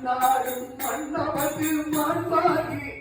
மன்னாடும் மன்னவது மண்பாகி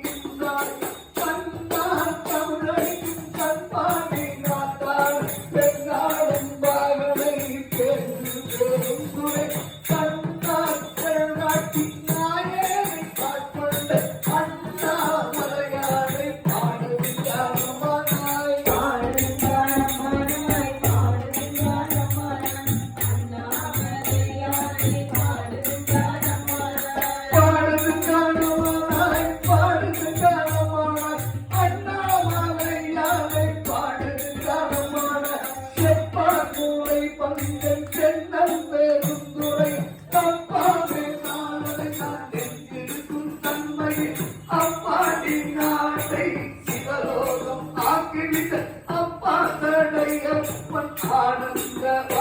இடம் கொண்டாடுங்க.